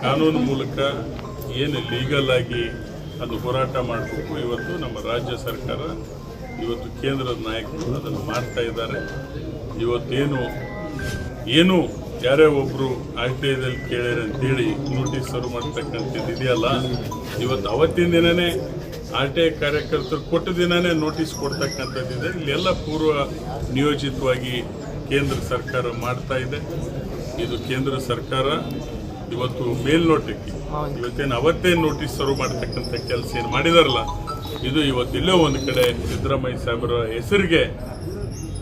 ಕಾನೂನು ಮೂಲಕ ಏನು ಲೀಗಲ್ ಆಗಿ ಅದು ಹೋರಾಟ ಮಾಡಬೇಕು, ಇವತ್ತು ನಮ್ಮ ರಾಜ್ಯ ಸರ್ಕಾರ, ಇವತ್ತು ಕೇಂದ್ರದ ನಾಯಕರು ಅದನ್ನು ಮಾಡ್ತಾ ಇದ್ದಾರೆ. ಇವತ್ತೇನು, ಏನು ಯಾರೇ ಒಬ್ಬರು ಆರ್ ಟಿ ಐದಲ್ಲಿ ಕೇಳ್ಯಾರ ಅಂತೇಳಿ ನೋಟಿಸ್ ಶುರು ಮಾಡ್ತಕ್ಕಂಥದ್ದು ಇದೆಯಲ್ಲ, ಇವತ್ತು ಅವತ್ತಿನ ದಿನನೇ ಆರ್ ಟಿ ಐ ಕಾರ್ಯಕರ್ತರು ಕೊಟ್ಟ ದಿನನೇ ನೋಟಿಸ್ ಕೊಡ್ತಕ್ಕಂಥದ್ದಿದೆ ಇಲ್ಲೆಲ್ಲ ಪೂರ್ವ ನಿಯೋಜಿತವಾಗಿ ಕೇಂದ್ರ ಸರ್ಕಾರ ಮಾಡ್ತಾ ಇದೆ. ಇದು ಕೇಂದ್ರ ಸರ್ಕಾರ ಇವತ್ತು ಮೇಲ್ನೋಟಕ್ಕೆ ಇವತ್ತೇನು ಅವತ್ತೇ ನೋಟಿಸ್ ಸರ್ವ್ ಮಾಡತಕ್ಕಂಥ ಕೆಲಸ ಏನು ಮಾಡಿದಾರಲ್ಲ ಇದು ಇವತ್ತೆಲ್ಲೋ ಒಂದು ಕಡೆ ಸಿದ್ದರಾಮಯ್ಯ ಸಾಹೇಬರ ಹೆಸರಿಗೆ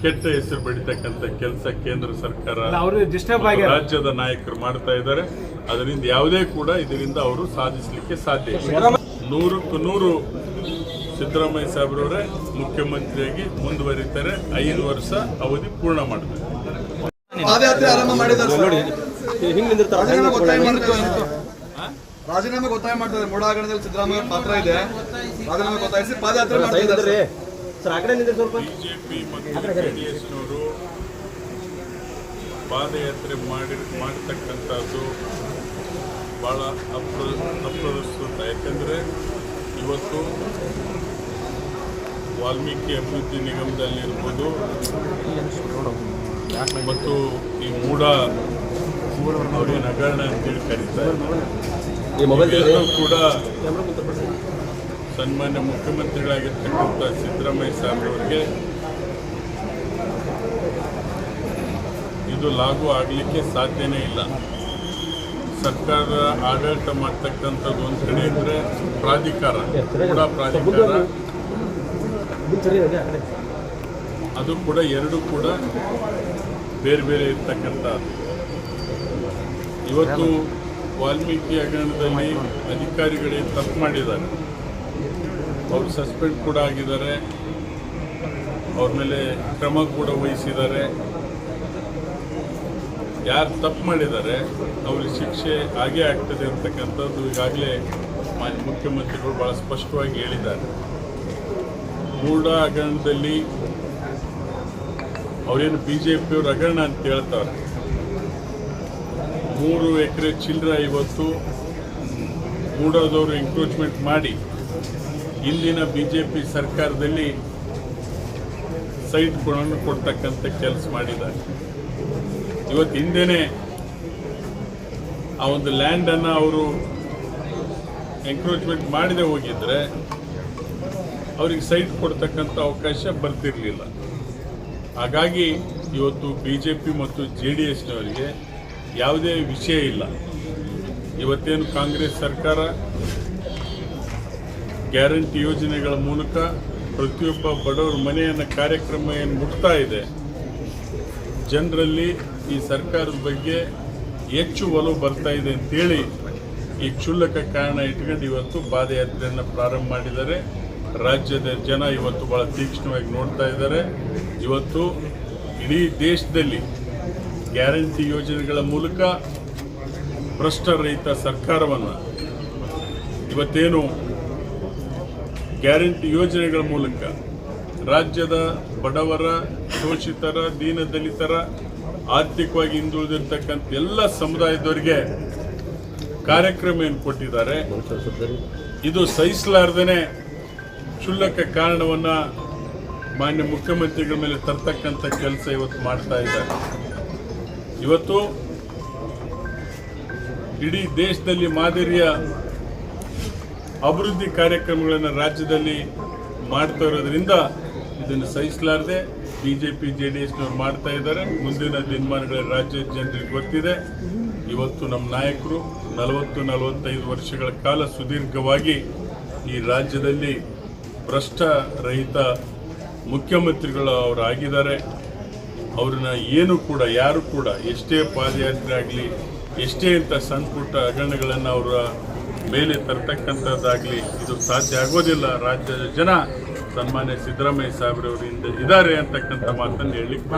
ಕೆಟ್ಟ ಹೆಸರು ಬೆಳೀತಕ್ಕಂಥ ಕೆಲಸ ಕೇಂದ್ರ ಸರ್ಕಾರ ಅವರು ಡಿಸ್ಟರ್ಬ್ ಮತ್ತು ರಾಜ್ಯದ ನಾಯಕರು ಮಾಡ್ತಾ ಇದ್ದಾರೆ. ಅದರಿಂದ ಯಾವುದೇ ಕೂಡ ಇದರಿಂದ ಅವರು ಸಾಧಿಸಲಿಕ್ಕೆ ಸಾಧ್ಯ ಇಲ್ಲ. ನೂರಕ್ಕೂ ನೂರು ಸಿದ್ದರಾಮಯ್ಯ ಸಾಹೇಬ್ರವರೇ ಮುಖ್ಯಮಂತ್ರಿಯಾಗಿ ಮುಂದುವರಿತಾರೆ. ಐದು ವರ್ಷ ಅವಧಿ ಪೂರ್ಣ ಮಾಡ್ತಾರೆ ಹಿಂಗ್ ನಿಂದಿರ್ತಾರ? ರಾಜೀನಾಮೆ ಒತ್ತಾಯ ಮಾಡ್ತಾರೆ ಮೂಡ ಹಗರಣದಲ್ಲಿ ಸಿದ್ದರಾಮಯ್ಯ ಪಾತ್ರ ಇದೆ. ರಾಜೀನಾಮೆ ಒತ್ತಾಯಿಸಿ ಪಾದಯಾತ್ರೆ ಮಾಡ್ತಿದ್ದಾರೆ ಸರ್. ಆ ಕಡೆ ನಿಂದ್ರಿ ಸ್ವಲ್ಪ. ಬಿಜೆಪಿ ಮತ್ತು ಜೆಡಿಎಸ್ನವರು ಪಾದಯಾತ್ರೆ ಮಾಡಿ ಮಾಡತಕ್ಕಂಥದ್ದು ಭಾಳ ಅಪ್ರ ಅಪ್ರಸ್ತುತ ಯಾಕಂದರೆ ಇವತ್ತು ವಾಲ್ಮೀಕಿ ಅಭಿವೃದ್ಧಿ ನಿಗಮದಲ್ಲಿರ್ಬೋದು ಮತ್ತು ಈ ಮೂಡ ಅವ್ರೇನು ಹಗರಣ ಅಂತೇಳಿ ಇವೆಲ್ಲವೂ ಕೂಡ ಸನ್ಮಾನ್ಯ ಮುಖ್ಯಮಂತ್ರಿಗಳಾಗಿರ್ತಕ್ಕಂಥ ಸಿದ್ದರಾಮಯ್ಯ ಅವರಿಗೆ ಇದು ಲಾಗು ಆಗಲಿಕ್ಕೆ ಸಾಧ್ಯನೇ ಇಲ್ಲ. ಸರ್ಕಾರ ಆಡಳಿತ ಮಾಡ್ತಕ್ಕಂಥದ್ದು ಒಂದು ಕಡೆ ಇದ್ರೆ ಪ್ರಾಧಿಕಾರ ಕೂಡ ಪ್ರಾಧಿಕಾರ. ಅದು ಕೂಡ ಎರಡು ಕೂಡ ಬೇರೆ ಬೇರೆ ಇರ್ತಕ್ಕಂಥ ಇವತ್ತು ವಾಲ್ಮೀಕಿ ಹಗರಣದಲ್ಲಿ ಅಧಿಕಾರಿಗಳೇ ತಪ್ಪು ಮಾಡಿದ್ದಾರೆ. ಅವರು ಸಸ್ಪೆಂಡ್ ಕೂಡ ಆಗಿದ್ದಾರೆ. ಅವ್ರ ಮೇಲೆ ಕ್ರಮ ಕೂಡ ವಹಿಸಿದ್ದಾರೆ. ಯಾರು ತಪ್ಪು ಮಾಡಿದ್ದಾರೆ, ಅವ್ರಿಗೆ ಶಿಕ್ಷೆ ಆಗೇ ಆಗ್ತದೆ ಅಂತಕ್ಕಂಥದ್ದು ಈಗಾಗಲೇ ಮಾನ್ಯ ಮುಖ್ಯಮಂತ್ರಿಗಳು ಭಾಳ ಸ್ಪಷ್ಟವಾಗಿ ಹೇಳಿದ್ದಾರೆ. ಮೂಡ ಹಗರಣದಲ್ಲಿ ಅವರೇನು ಬಿ ಜೆ ಪಿಯವ್ರ ಹಗರಣ ಅಂತ ಹೇಳ್ತಾರೆ. ಮೂರು ಎಕರೆ ಚಿಲ್ಲರೆ ಇವತ್ತು ಮೂಡೋದವರು ಎಂಕ್ರೋಚ್ಮೆಂಟ್ ಮಾಡಿ ಇಂದಿನ ಬಿ ಜೆ ಪಿ ಸರ್ಕಾರದಲ್ಲಿ ಸೈಟ್ಗಳನ್ನು ಕೊಡ್ತಕ್ಕಂಥ ಕೆಲಸ ಮಾಡಿದ್ದಾರೆ. ಇವತ್ತು ಹಿಂದೆನೆ ಆ ಒಂದು ಲ್ಯಾಂಡನ್ನು ಅವರು ಎಂಕ್ರೋಚ್ಮೆಂಟ್ ಮಾಡದೆ ಹೋಗಿದ್ರೆ ಅವ್ರಿಗೆ ಸೈಟ್ ಕೊಡ್ತಕ್ಕಂಥ ಅವಕಾಶ ಬರ್ತಿರಲಿಲ್ಲ. ಹಾಗಾಗಿ ಇವತ್ತು ಬಿ ಜೆ ಪಿ ಮತ್ತು ಜೆ ಡಿ ಎಸ್ನವರಿಗೆ ಯಾವುದೇ ವಿಷಯ ಇಲ್ಲ. ಇವತ್ತೇನು ಕಾಂಗ್ರೆಸ್ ಸರ್ಕಾರ ಗ್ಯಾರಂಟಿ ಯೋಜನೆಗಳ ಮೂಲಕ ಪ್ರತಿಯೊಬ್ಬ ಬಡವರ ಮನೆಯನ್ನು ಕಾರ್ಯಕ್ರಮ ಏನು ಮುಟ್ತಾ ಇದೆ, ಜನರಲ್ಲಿ ಈ ಸರ್ಕಾರದ ಬಗ್ಗೆ ಹೆಚ್ಚು ಒಲವು ಬರ್ತಾ ಇದೆ ಅಂತೇಳಿ ಈ ಕ್ಷುಲ್ಲಕ ಕಾರಣ ಇಟ್ಕೊಂಡು ಇವತ್ತು ಪಾದಯಾತ್ರೆಯನ್ನು ಪ್ರಾರಂಭ ಮಾಡಿದ್ದಾರೆ. ರಾಜ್ಯದ ಜನ ಇವತ್ತು ಭಾಳ ತೀಕ್ಷ್ಣವಾಗಿ ನೋಡ್ತಾ ಇದ್ದಾರೆ. ಇವತ್ತು ಇಡೀ ದೇಶದಲ್ಲಿ ಗ್ಯಾರಂಟಿ ಯೋಜನೆಗಳ ಮೂಲಕ ಭ್ರಷ್ಟರಹಿತ ಸರ್ಕಾರವನ್ನು ಇವತ್ತೇನು ಗ್ಯಾರಂಟಿ ಯೋಜನೆಗಳ ಮೂಲಕ ರಾಜ್ಯದ ಬಡವರ, ಶೋಷಿತರ ದೀನದಲಿತರ ಆರ್ಥಿಕವಾಗಿ ಹಿಂದುಳಿದಿರ್ತಕ್ಕಂಥ ಎಲ್ಲ ಸಮುದಾಯದವರಿಗೆ ಕಾರ್ಯಕ್ರಮ ಏನು ಕೊಟ್ಟಿದ್ದಾರೆ. ಇದು ಸಹಿಸಲಾರ್ದೇನೆ ಕ್ಷುಲ್ಲಕ ಕಾರಣವನ್ನು ಮಾನ್ಯ ಮುಖ್ಯಮಂತ್ರಿಗಳ ಮೇಲೆ ತರ್ತಕ್ಕಂಥ ಕೆಲಸ ಇವತ್ತು ಮಾಡ್ತಾ ಇದ್ದಾರೆ. ಇವತ್ತು ಇಡೀ ದೇಶದಲ್ಲಿ ಮಾದರಿಯ ಅಭಿವೃದ್ಧಿ ಕಾರ್ಯಕ್ರಮಗಳನ್ನು ರಾಜ್ಯದಲ್ಲಿ ಮಾಡ್ತಾ ಇರೋದ್ರಿಂದ ಇದನ್ನು ಸಹಿಸಲಾರದೆ B J P J D ಎಸ್ನವರು ಮಾಡ್ತಾ ಇದ್ದಾರೆ. ಮುಂದಿನ ದಿನಮಾನಗಳ ರಾಜ್ಯದ ಜನರಿಗೆ ಗೊತ್ತಿದೆ. ಇವತ್ತು ನಮ್ಮ ನಾಯಕರು ನಲವತ್ತು, ನಲವತ್ತೈದು ವರ್ಷಗಳ ಕಾಲ ಸುದೀರ್ಘವಾಗಿ ಈ ರಾಜ್ಯದಲ್ಲಿ ಭ್ರಷ್ಟ ರಹಿತ ಮುಖ್ಯಮಂತ್ರಿಗಳು ಅವರು ಆಗಿದ್ದಾರೆ ಅವ್ರನ್ನ ಏನು ಕೂಡ, ಯಾರು ಕೂಡ, ಎಷ್ಟೇ ಪಾದಯಾತ್ರೆ ಆಗಲಿ, ಎಷ್ಟೇ ಅಂತ ಸಣ್ಣ ಪುಟ್ಟ ಹಗರಣಗಳನ್ನು ಅವರ ಮೇಲೆ ತರತಕ್ಕಂಥದ್ದಾಗಲಿ, ಇದು ಸಾಧ್ಯ ಆಗೋದಿಲ್ಲ. ರಾಜ್ಯದ ಜನ ಸನ್ಮಾನ್ಯ ಸಿದ್ದರಾಮಯ್ಯ ಸಾಹೇಬ್ರವರಿಂದ ಇದ್ದಾರೆ ಅಂತಕ್ಕಂಥ ಮಾತನ್ನು ಹೇಳಲಿಕ್ಕೆ